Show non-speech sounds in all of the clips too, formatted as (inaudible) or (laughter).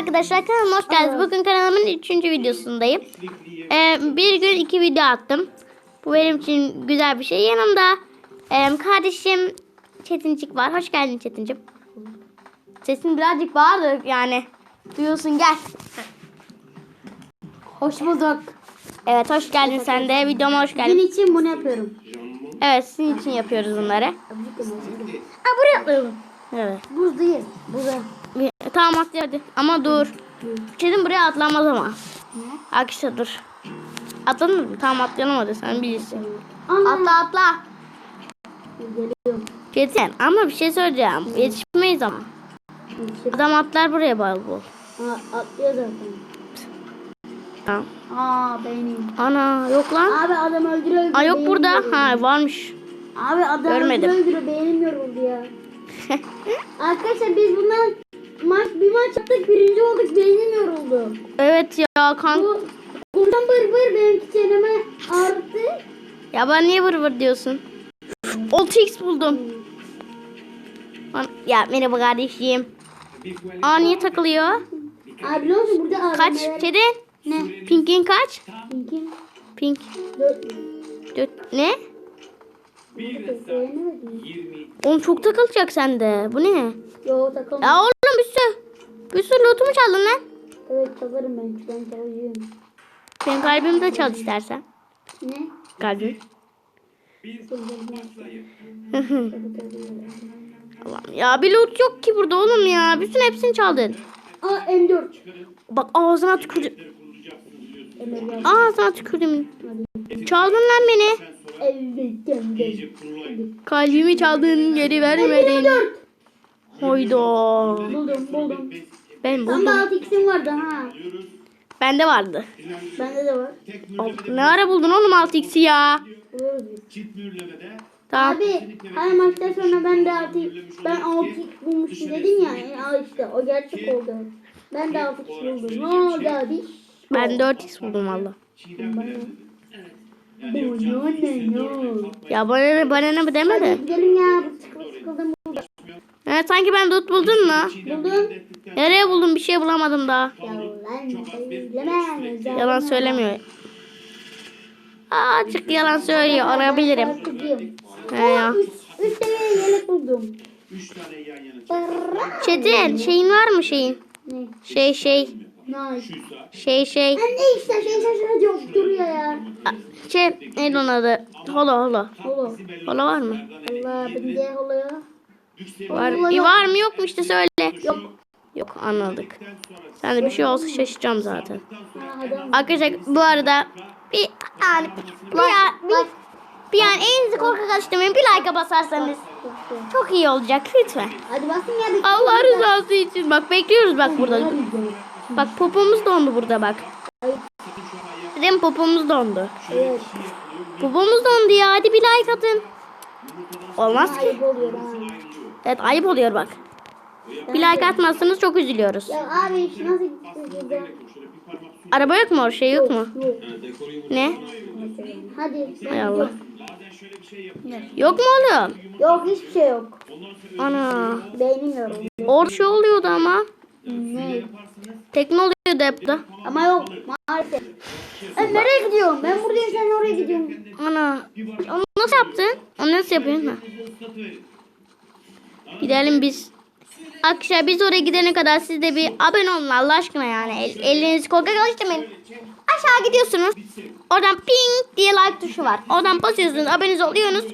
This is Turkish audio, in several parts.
arkadaşlar kanalıma hoş geldiniz. Bugün kanalımın 3. videosundayım. Ee, bir gün iki video attım. Bu benim için güzel bir şey. Yanımda e, kardeşim Çetincik var. Hoş geldin Çetincim. Sesin birazcık bağırdı yani. Duyuyorsun gel. Hoş bulduk. Evet hoş geldin sen de. Videoma hoş Sizin geldin. için bunu yapıyorum. Evet sizin için yapıyoruz bunları. Aa buraya atlayalım. Evet. Buz değil. Buza. Tamam atla hadi. Ama dur. Çetin buraya atlamaz ama. Ne? Arkadaşlar dur. Atladın mı? Tamam atlayalım hadi sen bilirsin. Atla atla. Geliyorum. Ama bir şey söyleyeceğim. Yetişmeyiz ama. Adam atlar buraya bol bol. Atlıyor zaten. Tamam. Aa benim. Ana yok lan. Abi adam öldürüyor. öldürüyor, Aa yok burada. yoruldu. Ha varmış. Abi adam Görmedim. öldürüyor öldürüyor. Beynim yoruldu ya. (laughs) Arkadaşlar biz bundan yaptık birinci olduk beynim yoruldu. evet ya kan. Bu buradan bır bır benimki çeneme ağrıttı. Ya ben niye vır vır diyorsun? 6x buldum. Ya merhaba kardeşim. Aa niye takılıyor? Abi biliyor musun burada ağrı. Kaç? Çetin? Ne? Pink'in kaç? Pinki. Pink. Dört. Dört. Ne? Oğlum çok takılacak sende. Bu ne? Yo takılma. Ya oğlum bir sürü. Lootumu çaldın lan. Evet çalarım ben. Ben çalacağım. Benim kalbimi de çal istersen. Ne? Kalbim. Allah'ım ya bir loot yok ki burada oğlum ya. Bütün hepsini çaldın. Aa M4. Bak ağzına tükürdüm. M4. Ağzına tükürdüm. Çaldın lan beni. Evet M4. Kalbimi çaldın geri vermedin. M4. Hoydo. Buldum buldum. Ben buldum. 6 x'im vardı ha. Bende vardı. Bende de var. Ne ara buldun oğlum 6x'i ya? Tamam. Abi her maçtan sonra ben de 6 ben 6 x bulmuştum dedim ya. Yani, al işte o gerçek oldu. Ben de 6 x buldum. Ne oldu abi? Ben 4x buldum valla. Ya bana ne bana ne bu deme de. gidelim ya. Sıkıldım sıkıldım. Evet sanki ben loot buldun mu? Buldum. Nereye buldun bir şey bulamadım daha. Yalan söylemiyor. Aa, Azıcık yalan söylüyor. Şarkıcıyım. He ya. Üç, üç tane yelek buldum. Çetin şeyin var mı şeyin? Ne? Şey şey Nice. şey şey. Ben ne işte şey şaşıracak duruyor ya. Şey neydi onun adı? Holo holo. Holo. Holo var mı? Allah bende holo ya. Var, e, yok. var mı yok mu işte söyle. Yok. Yok anladık. Sen de bir şey olsa şaşıracağım zaten. Arkadaşlar bu arada bir yani bir, bir, bir yani elinizi korkak alıştırmayın. Bir like'a basarsanız çok iyi olacak lütfen. Hadi basın ya. bir- Allah rızası için. Bak bekliyoruz bak burada. Bak popomuz dondu burada bak. Değil mi popomuz dondu. Evet. Popomuz dondu ya. Hadi bir like atın. Olmaz ki. Evet ayıp oluyor bak. Bir like atmazsanız çok üzülüyoruz. Ya abi nasıl gitti burada? Araba yok mu? Şey yok mu? Yok. Ne? Hadi. Hay Allah. Yok mu oğlum? Yok hiçbir şey yok. Ana. Beynim yoruldu. Orada şey oluyordu ama. Ne? Tekne oluyordu hep de. Ama yok maalesef. Ben nereye gidiyorum? Ben buradayım sen oraya gidiyorsun. Ana. Onu nasıl yaptın? Onu nasıl yapıyorsun? Ha? Gidelim biz. Arkadaşlar biz oraya gidene kadar siz de bir abone olun Allah aşkına yani. El, elinizi korkak alıştırmayın. Aşağı gidiyorsunuz. Oradan ping diye like tuşu var. Oradan basıyorsunuz, abone oluyorsunuz.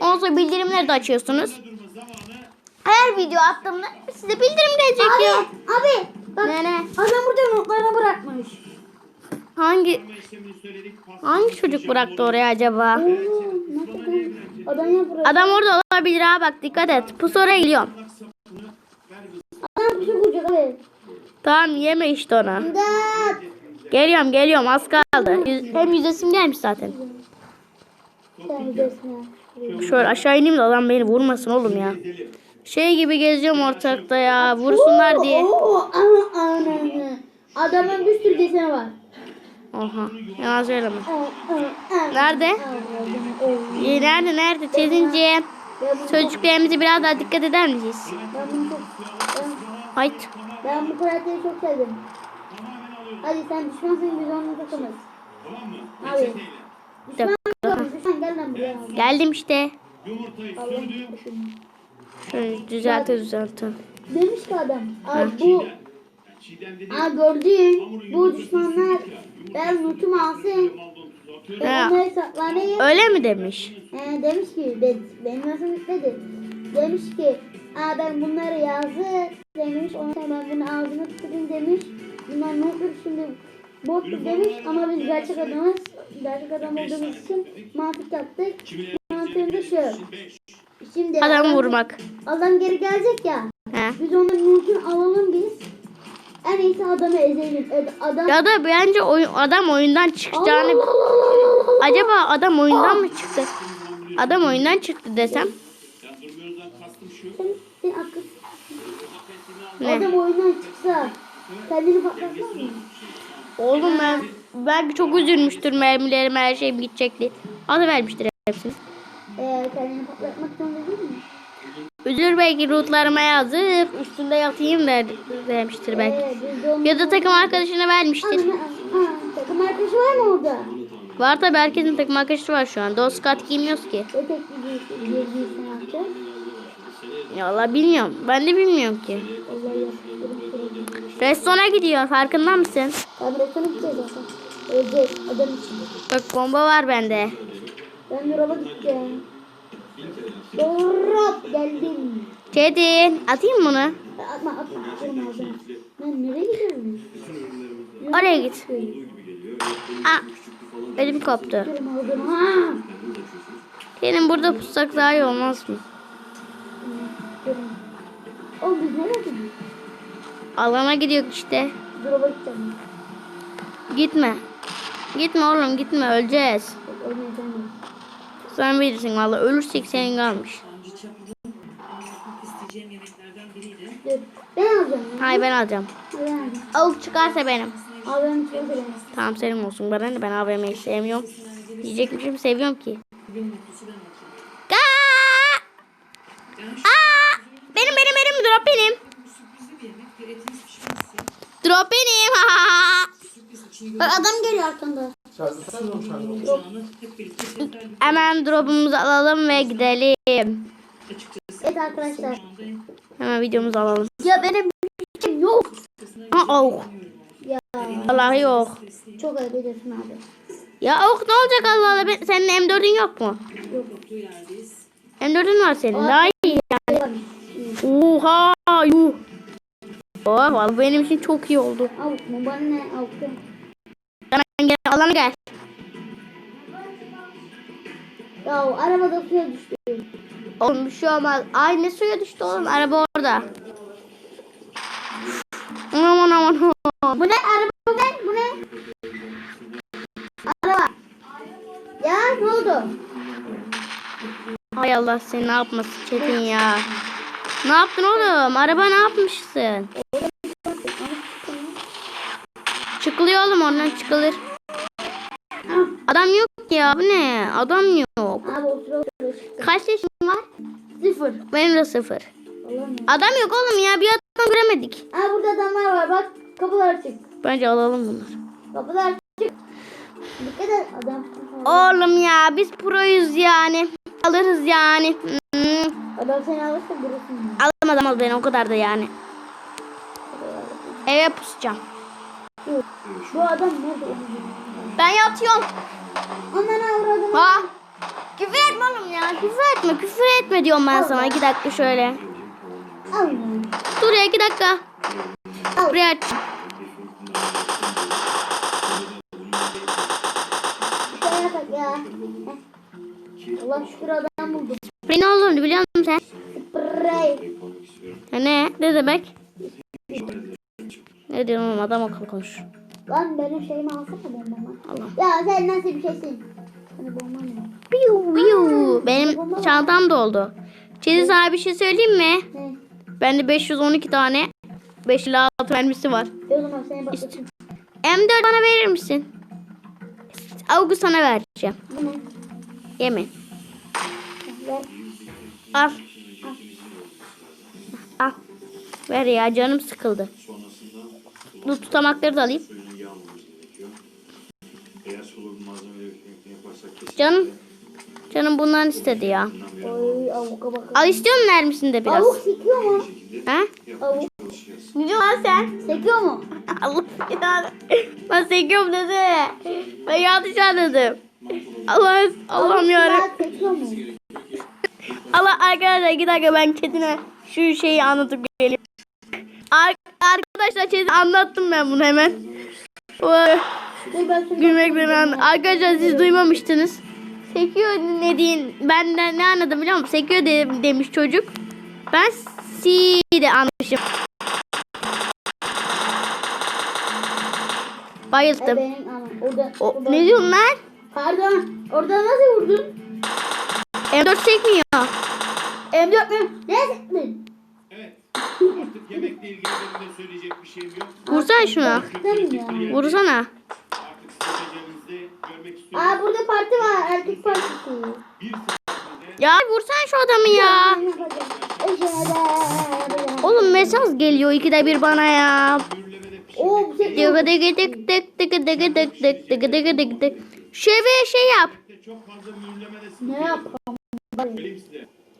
Ondan sonra bildirimleri de açıyorsunuz. Her video attığımda size bildirim gelecek Abi, ya. abi. Bak, Ne ne? adam burada notlarını bırakmış. Hangi hangi çocuk bıraktı oraya acaba? Oo, adam. Adam orada olabilir ha bak dikkat et. Pus oraya geliyorum. Tamam yeme işte. İmdat. Geliyorum geliyorum az kaldı. Yüz- hem yüzesim gelmiş zaten. Şöyle aşağı ineyim de adam beni vurmasın oğlum ya. Şey gibi geziyorum ortalıkta ya. Vursunlar diye. Oo, ana, ana. Adamın bir sürü deseni var. Oha. Yalan söyleme. Nerede? Ee, Nerede nerede? Bu- Sözcüklerimize biraz daha dikkat eder misiniz? Hayt. Ben bu karakteri çok sevdim. Hadi sen düşmansın biz onunla takımız. Abi. Düşman yok. Düşman gel lan buraya. Geldim işte. Allah'ım düşün. Şöyle düzeltir düzeltir. Demiş ki adam. Abi bu Aa gördün bu düşmanlar ben notumu alsın. Ben Ha. onları saklanayım. Öyle mi demiş? Ee, demiş ki ben, benim nasıl istedi. Demiş ki Aa, ben bunları yazdı demiş. Ondan sonra ben bunu ağzıma tutayım demiş. Bunlar nottur şimdi bottur demiş ama biz gerçek adamız. Gerçek adam olduğumuz için mantık yaptık. Mantığım da şu. Şimdi Adam vurmak. Adam geri gelecek ya. He. Biz onların notunu alalım biz. En iyisi adamı ezelim. Adam Ya da bence oyun, adam oyundan çıkacağını... Allah Allah Allah Allah. Acaba adam oyundan mı çıktı? Adam oyundan çıktı desem. Sen, sen akıl. Ne? Adam oyundan çıksa kendini patlatmaz mı? Oğlum ben belki çok üzülmüştür mermilerim her şeyim gidecekti. Adı vermiştir hepsini. Ee, kendini patlatmak zorunda değil mi? Üzülür belki rootlarıma yazıp üstünde yatayım der, demiştir belki. Ee. Ya da takım arkadaşına vermiştir. Ana, ha, takım arkadaşı var mı orada? Var tabi herkesin takım arkadaşı var şu an. Dost kat giymiyoruz ki. O tek bir giysi, bir? Ya Allah bilmiyorum. Ben de bilmiyorum ki. Restorana gidiyor farkında mısın? Abi restorana gideceğiz zaten. Öleceğiz adam için. Bak bomba var bende. Ben Dorap'a gideceğim. Dorap geldim. Çetin atayım mı bunu? Atma atma. Ben nereye gidiyorum? Oraya git. Aa, elim koptu. Senin burada pussak daha iyi olmaz mı? Oğlum biz nereye gidiyoruz? Alana gidiyor işte. Dorap'a gideceğim. Gitme. Gitme oğlum gitme öleceğiz. Oynayacağım. Sen bilirsin valla ölürsek senin kalmış. Ben alacağım. ya. Hay ben alacağım. Ben alacağım. Avuk çıkarsa benim. Seviyorum. Tamam senin olsun bana ne ben AVM'yi sevmiyorum. Diyecekmişim seviyorum ki. Ga! Aa! Benim benim benim drop benim. Drop benim. (laughs) Bak adam geliyor arkanda. Hemen drop'umuzu alalım ve gidelim. Evet arkadaşlar. Hemen videomuzu alalım. Ya benim şey yok. Aa avuk. Ya Allah yok. çok ayıp ediyorsun abi. Ya avuk ne olacak Allah Allah. Senin M4'ün yok mu? Yok. M4'ün var senin. Daha iyi. Var. Oha yuh. Oh, vallahi benim için çok iyi oldu. Avuk mu? Bana ne avuk? Hemen gel alana gel. Ya arabada suya düştü. Oğlum bir şey olmaz. Ay ne suya düştü oğlum. Araba orada. Aman aman aman. Bu ne? Araba ne? Bu ne? Araba. Ya ne oldu? Hay Allah seni ne yapmasın Çetin ya. Ne yaptın oğlum? Araba ne yapmışsın? Çıkılıyor oğlum oradan çıkılır. Adam yok ya bu ne? Adam yok. Kaç yaşın var? Sıfır. Benim de sıfır. Adam yok oğlum ya bir adam göremedik. Aa burada adamlar var bak. Kapılar açık. Bence alalım bunları. Kapılar açık. Dikkat et adam. Oğlum ya biz proyuz yani. Alırız yani. Adam seni alırsa durursun. Alamaz ama ben o kadar da yani. Eve pusacağım. Bu adam nerede? Ben yatıyorum. Anana uğradım. Ha? Küfür etme oğlum ya. Küfür etme. Küfür etme diyorum ben sana. iki dakika şöyle. Al. Dur ya iki dakika. Al. Buraya aç. Şuraya bak ya. Heh. Allah şükür adam buldum. Sprey ne olduğunu biliyor musun sen? Sprey. Ha, ne? Ne demek? Ne diyorum oğlum adam akıllı konuş. Lan benim şeyimi alsana bombamı. Allah. Ya sen nasıl bir şeysin? Hani bomba ne? Piu, piu. Benim çantam doldu. Çiğdem sana bir şey söyleyeyim mi? Ne? Bende 512 tane 556 mermisi var. E O zaman seni bakayım. M4 bana verir misin? Avgu sana vereceğim. Bu ne? Yemin. Ver. Al. Al. Ver ya canım sıkıldı. Bu tutamakları da alayım. Canım canım bundan istedi ya. avuka bak. Al istiyor musun Ermis'in de biraz? Avuk sekiyor mu? Ha? Avuk. Ne diyorsun lan sen? sekiyor mu? (laughs) Allah yani. Ben sekiyorum dedi. Ben yanlış anladım. Allah Allah'ım yarabbim. Sekiyor mu? Allah arkadaşlar iki dakika ben Çetin'e şu şeyi anlatıp geleyim. Ar- arkadaşlar Çetin'e anlattım ben bunu hemen. Oy, Dur ben şunu Gülmekten an. Arkadaşlar siz duymamıştınız. Sekiyor ne deyin. Ben de ne anladım biliyor musun? Sekiyor de, demiş çocuk. Ben si de anlamışım. Bayıldım. Orada, O, ne diyorsun lan? Pardon. Orada nasıl vurdun? M4 sekmiyor. M4 mü? Ne sektin? Evet. Artık yemekle ilgili benim de söyleyecek bir şeyim yok. Vursana şuna. Vursana. Aa burada parti var. Erkek partisi. Ya vursana şu adamı ya. Oğlum mesaj geliyor ikide bir bana ya. bu sekiyor. Dıgı dıgı dık dık dıgı dıgı dık dık dıgı dıgı dık dık. Şey ve şey yap. Ne yapalım?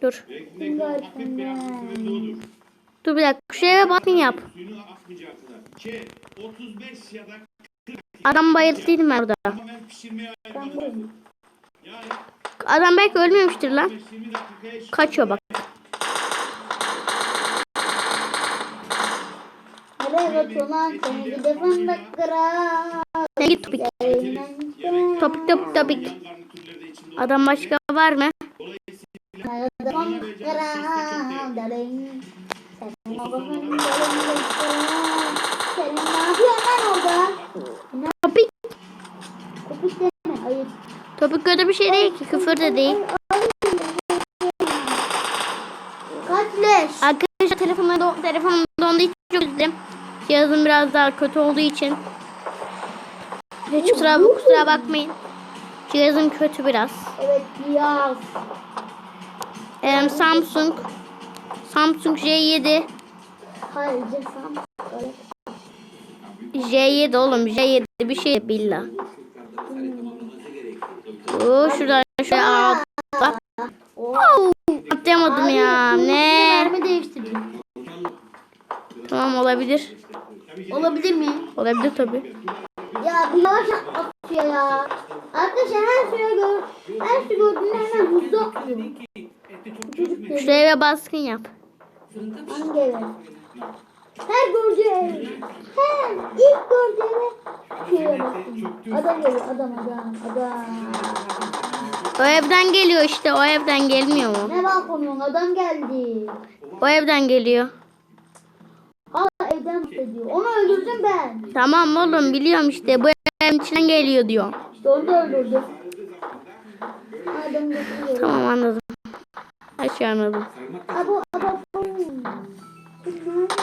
Dur. Dur bir dakika. Ve bakın yap. Suyunu akmayacak kadar. K 35 ya da Adam orada. tamamen pişirmeye ayırmanız Yani Adam belki ölmemiştir lan. 15-20 dakikaya şu Kaçıyor bak. Topik. Topik topik Adam başka var mı? Darın. Senin kırar. Senin ne yapıyorsun lan orada? Topik. Kopuk deme. Topik kötü bir şey değil ki. Küfür de değil. Kaç leş? Arkadaşlar telefonum, do telefonum donduğu için çok üzüldüm. Cihazım biraz daha kötü olduğu için. Hiç kusura, kusura bakmayın. Cihazım kötü biraz. Evet yaz. Em, Samsung. Samsung J7. Hayır. Öyle. J7 oğlum J7 bir şey billah. Oo şuradan şöyle atla. Oo, atlayamadım ya. Ne? Tamam olabilir. Olabilir mi? Olabilir tabi. Ya bu yavaş atıyor ya. Arkadaşlar her şeye gör, her şey gördüğünde hemen hızlı atlıyor. Çocuk dedi. Şu eve baskın yap. Hangi eve? Her gördüğü ev. Her ilk gördüğü eve. Şeye baktım. Adam geliyor adam adam adam. O evden geliyor işte. O evden gelmiyor mu? Ne balkonun adam geldi. O evden geliyor. Hala evden ediyor. Onu öldürdüm ben. Tamam oğlum biliyorum işte. Bu evin içinden geliyor diyor. İşte onu da öldürdüm. Adam. Tamam anladım. Abo abo.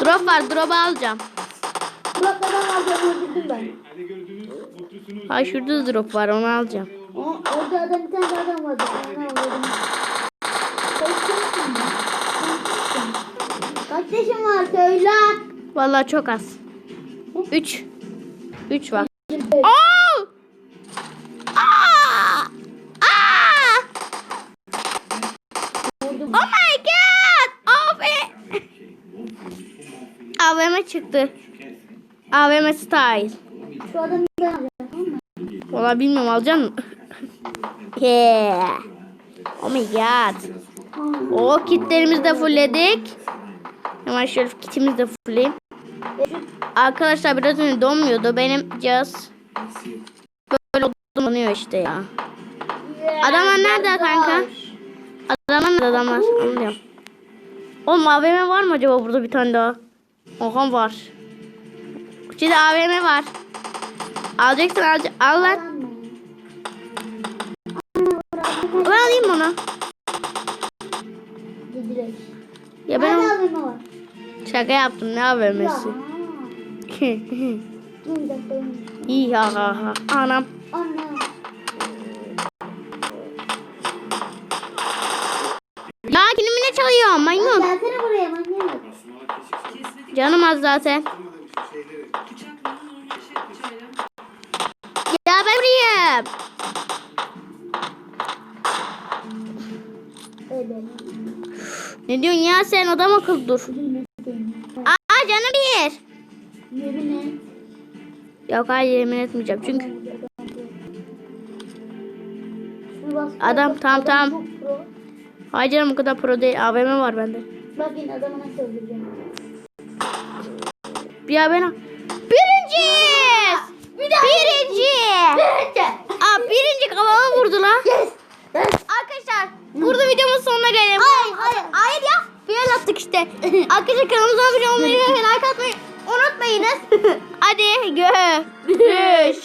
Drop var. Drop'u alacağım. Öldürdüm ben. mutlusunuz. Ay şurada da drop var. Onu alacağım. O, orada adam bir tane daha adam vardı. Onu alıyordum. Kaç yaşın var? Söyle. Vallahi çok az. 3. 3 var. Aa! Çıktı. AVM style. Şu adamı ben alacağım. Valla bilmiyorum alacaksın mı? (laughs) yeah. Oh my god. O kitlerimizi de fullledik. Hemen şöyle kitimizi de fullleyeyim. Arkadaşlar biraz önce donmuyordu. Benim cihaz böyle donuyor işte ya. Adamlar nerede kanka? Adamlar nerede adamlar? Anlıyorum. Oğlum AVM var mı acaba burada bir tane daha? Oha var. Şimdi AVM var. Alacaksın al, al lan. Ben alayım bunu. Ya Ben ben alayım ama. şaka yaptım ne AVM'si. (laughs) İyi ha ha ha. Anam. Anne. Ya kilimi ne çalıyor maymun? Gelsene buraya manyak. Canım az zaten. Ya ben burayım. Ne diyorsun ya sen adam akıllı dur. Aa canım bir. Yok hayır yemin etmeyeceğim çünkü. Adam, çok pro. Hayır canım o kadar pro değil. AVM var bende. Bak yine adamı nasıl öldüreceğim. Bir AVM. Birinciyiz. Birinci. Birinci. Aa birinci kafama vurdu lan. Yes. Ben. Arkadaşlar burada videomuz sonuna gelelim. Hayır, hayır. Hayır ya. Bir attık işte. (laughs) Arkadaşlar kanalımıza abone olmayı ve like atmayı unutmayınız. (laughs) Hadi görüşürüz.